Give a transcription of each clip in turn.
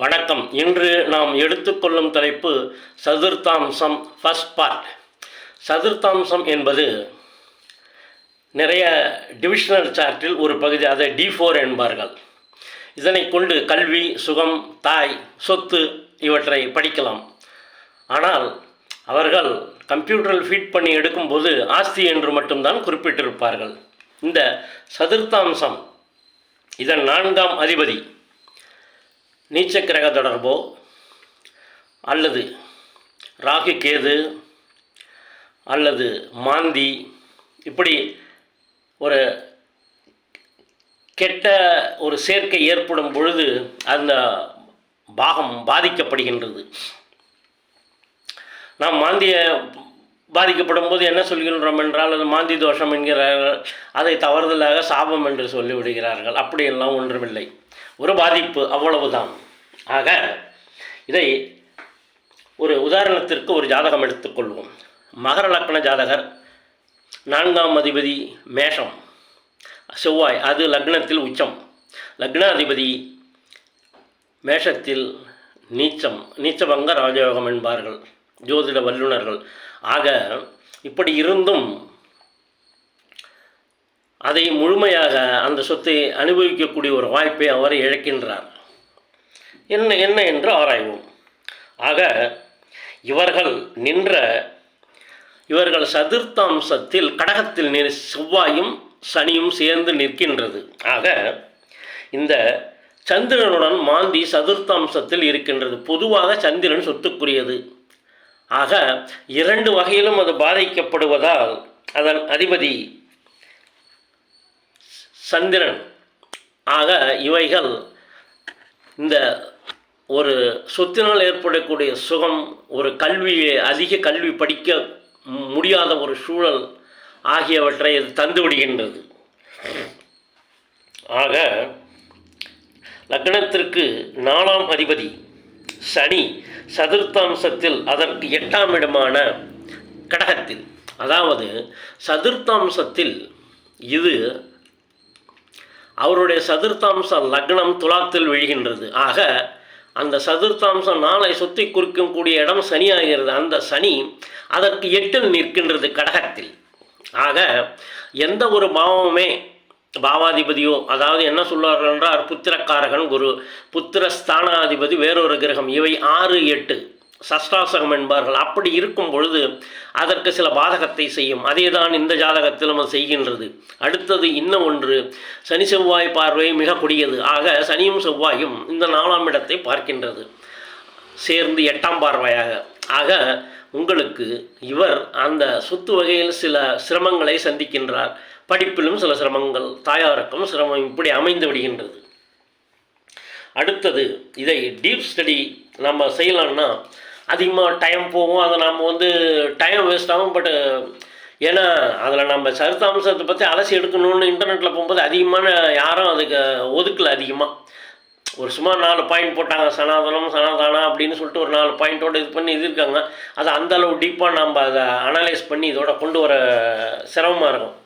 வணக்கம். இன்று நாம் எடுத்துக்கொள்ளும் தலைப்பு சதுர்த்தாம்சம் ஃபர்ஸ்ட் பார்ட் சதுர்த்தாம்சம் என்பது நிறைய டிவிஷனல் சார்ட்டில் ஒரு பகுதி அதை டி ஃபோர் என்பார்கள். இதனை கொண்டு கல்வி சுகம் தாய் சொத்து இவற்றை படிக்கலாம். ஆனால் அவர்கள் கம்ப்யூட்டரில் ஃபீட் பண்ணி எடுக்கும்போது ஆஸ்தி என்று மட்டும்தான் குறிப்பிட்டிருப்பார்கள். இந்த சதுர்த்தாம்சம் இதன் நான்காம் அதிபதி நீச்ச கிரக தொடர்போ அல்லது ராகு கேது அல்லது மாந்தி இப்படி ஒரு கெட்ட ஒரு சேர்க்கை ஏற்படும் பொழுது அந்த பாகம் பாதிக்கப்படுகின்றது. நாம் மாந்திய பாதிக்கப்படும் போது என்ன சொல்கின்றோம் என்றால் அது மாந்தி தோஷம் என்கிறார்கள் அதை தவறுதலாக சாபம் என்று சொல்லிவிடுகிறார்கள். அப்படியெல்லாம் ஒன்றுமில்லை. ஒரு பாதிப்பு அவ்வளவுதான். ஆக இதை ஒரு உதாரணத்திற்கு ஒரு ஜாதகம் எடுத்துக்கொள்வோம் மகர லக்ன ஜாதகர் நான்காம் அதிபதி மேஷம் செவ்வாய் அது லக்னத்தில் உச்சம். லக்னாதிபதி மேஷத்தில் நீச்சம் நீச்சபங்க ராஜயோகம் என்பார்கள் ஜோதிட வல்லுநர்கள். ஆக இப்படி இருந்தும் அதை முழுமையாக அந்த சொத்தை அனுபவிக்கக்கூடிய ஒரு வாய்ப்பை அவர் இழக்கின்றார். என்ன என்ன என்று ஆராய்வோம். ஆக இவர்கள் நின்ற இவர்கள் சதுர்த்தாம்சத்தில் கடகத்தில் நிற செவ்வாயும் சனியும் சேர்ந்து நிற்கின்றது. ஆக இந்த சந்திரனுடன் மாந்தி சதுர்த்தாம்சத்தில் இருக்கின்றது. பொதுவாக சந்திரன் சொத்துக்குரியது. ஆக இரண்டு வகையிலும் அது பாதிக்கப்படுவதால் அதன் அதிபதி சந்திரன். ஆக இவைகள் இந்த ஒரு சொத்தினால் ஏற்படக்கூடிய சுகம் ஒரு கல்வியை அதிக கல்வி படிக்க முடியாத ஒரு சூழல் ஆகியவற்றை இது தந்து விடுகின்றது. ஆக லக்னத்திற்கு நாலாம் அதிபதி சனி சதுர்த்தாம்சத்தில் அதற்கு எட்டாம் இடமான கடகத்தில். அதாவது சதுர்த்தாம்சத்தில் இது அவருடைய சதுர்த்தாம்ச லக்னம் துலாத்தில் விழுகின்றது. ஆக அந்த சதுர்த்தாம்சம் நாளை சொத்தை குறிக்கக்கூடிய இடம் சனி ஆகிறது அந்த சனி அதற்கு எட்டில் நிற்கின்றது கடகத்தில். ஆக எந்த ஒரு பாவமுமே பாவாதிபதியோ அதாவது என்ன சொல்வார்கள் என்றால் புத்திரக்காரகன் குரு புத்திர ஸ்தானாதிபதி வேறொரு கிரகம் இவை ஆறு எட்டு. சஷ்டாசகம் என்பார்கள். அப்படி இருக்கும் பொழுது அதற்கு சில பாதகத்தை செய்யும். அதே தான் இந்த ஜாதகத்திலும் அது செய்கின்றது. அடுத்தது இன்னும் ஒன்று. சனி செவ்வாய் பார்வை மிக கொடியது. ஆக சனியும் செவ்வாயும் இந்த நாலாம் இடத்தை பார்க்கின்றது. சேர்ந்து எட்டாம் பார்வையாக. ஆக உங்களுக்கு இவர் அந்த சொத்து வகையில் சில சிரமங்களை சந்திக்கின்றார். படிப்பிலும் சில சிரமங்கள் தாயாருக்கும் சிரமம் இப்படி அமைந்து விடுகின்றது. அடுத்தது இதை டீப் ஸ்டடி நம்ம செய்யலாம்னா அதிகமாக டைம் போகும். அதை நம்ம வந்து டைம் வேஸ்ட் ஆகும். பட்டு ஏன்னா அதில் நம்ம சரித்தாம்சத்தை பற்றி அலசி எடுக்கணும்னு இன்டர்நெட்டில் போகும்போது அதிகமான யாரும் அதுக்கு ஒதுக்கலை அதிகமாக ஒரு சும்மா நாலு பாயிண்ட் போட்டாங்க. சனாதனம் சனாதானம் அப்படின்னு சொல்லிட்டு ஒரு நாலு பாயிண்ட்டோடு இது பண்ணி இது இருக்காங்க. அதை அந்த அளவு டீப்பாக நம்ம அதை அனலைஸ் பண்ணி இதோட கொண்டு வர சிரமமாக இருக்கும்.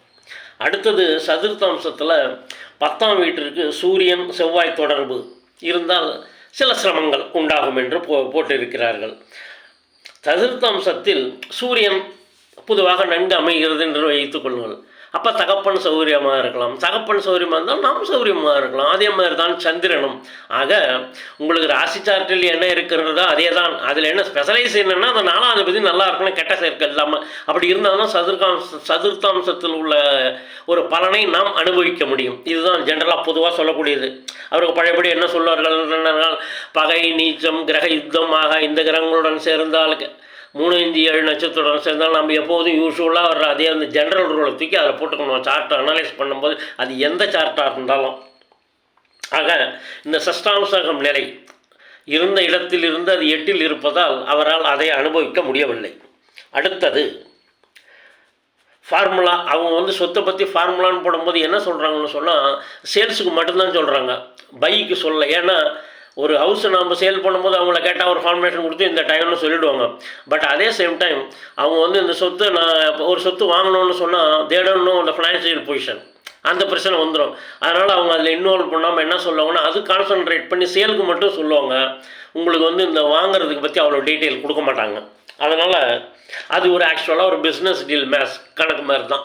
அடுத்தது சதுர்த்தாம்சத்தில் பத்தாம் வீட்டிற்கு சூரியன் செவ்வாய் தொடர்பு. இருந்தால் சில சிரமங்கள் உண்டாகும் என்று போ போட்டிருக்கிறார்கள். சதுர்த்தாம்சத்தில் சூரியன் பொதுவாக நன்கு அமைகிறது என்று வைத்துக் கொள்ளுங்கள். அப்போ தகப்பன் சௌகரியமாக இருக்கலாம். தகப்பன் சௌகரியமாக இருந்தால் நாம் சௌகரியமாக இருக்கலாம். அதே மாதிரி தான் சந்திரனும். ஆக உங்களுக்கு ராசி சார்ட்டில் என்ன இருக்கிறதோ அதே தான் அதில் என்ன ஸ்பெஷலைஸ் என்னென்னா அந்த நாலாம் பற்றி நல்லா இருக்கணும் கெட்ட சேர்க்கை இல்லாமல் அப்படி இருந்தால் தான் சதுர்காம்ச சதுர்த்தாம்சத்தில் உள்ள ஒரு பலனை நாம் அனுபவிக்க முடியும். இதுதான் ஜென்ரலாக பொதுவாக சொல்லக்கூடியது. அவருக்கு பழையபடி என்ன சொல்வார்கள்? பகை நீச்சம் கிரக யுத்தம் இந்த கிரகங்களுடன் சேர்ந்தால் மூணு இந்தி ஏழு நட்சத்திரம் சேர்ந்தால் நம்ம எப்போதும் யூஸ்ஃபுல்லாக வர்ற அதே அந்த ஜென்ரல் ரூலை தூக்கி அதில் போட்டுக்கணும். சார்ட்டை அனலைஸ் பண்ணும்போது அது எந்த சார்ட்டாக இருந்தாலும். ஆக இந்த சஷ்டாம்சகம் நிலை இருந்த இடத்தில் இருந்து அது எட்டில் இருப்பதால் அவரால் அதை அனுபவிக்க முடியவில்லை. அடுத்தது ஃபார்முலா அவங்க வந்து சொத்தை பற்றி ஃபார்முலான்னு போடும்போது என்ன சொல்கிறாங்கன்னு சொன்னால் சேல்ஸுக்கு மட்டும்தான் சொல்கிறாங்க பைக்கு சொல்ல ஏன்னா ஒரு ஹவுஸை நம்ம சேல் பண்ணும்போது அவங்கள கேட்டால் ஒரு ஃபார்மேஷன் கொடுத்து இந்த டைம்னு சொல்லிவிடுவாங்க பட் அதே சேம் டைம் அவங்க வந்து இந்த சொத்து நான் இப்போ ஒரு சொத்து வாங்கணும்னு சொன்னால் தேடணும் இந்த ஃபினான்ஷியல் பொசிஷன் அந்த பிரச்சனை வந்துடும் அதனால் அவங்க அதில் இன்வால்வ் பண்ணாமல் என்ன சொல்லுவாங்கன்னா அது கான்சன்ட்ரேட் பண்ணி சேலுக்கு மட்டும் சொல்லுவாங்க. உங்களுக்கு வந்து இந்த வாங்குறதுக்கு பற்றி அவ்வளோ டீட்டெயில் கொடுக்க மாட்டாங்க. அதனால் அது ஒரு ஆக்சுவலாக ஒரு பிஸ்னஸ் டீல் மேஸ் கணக்கு மாதிரி தான்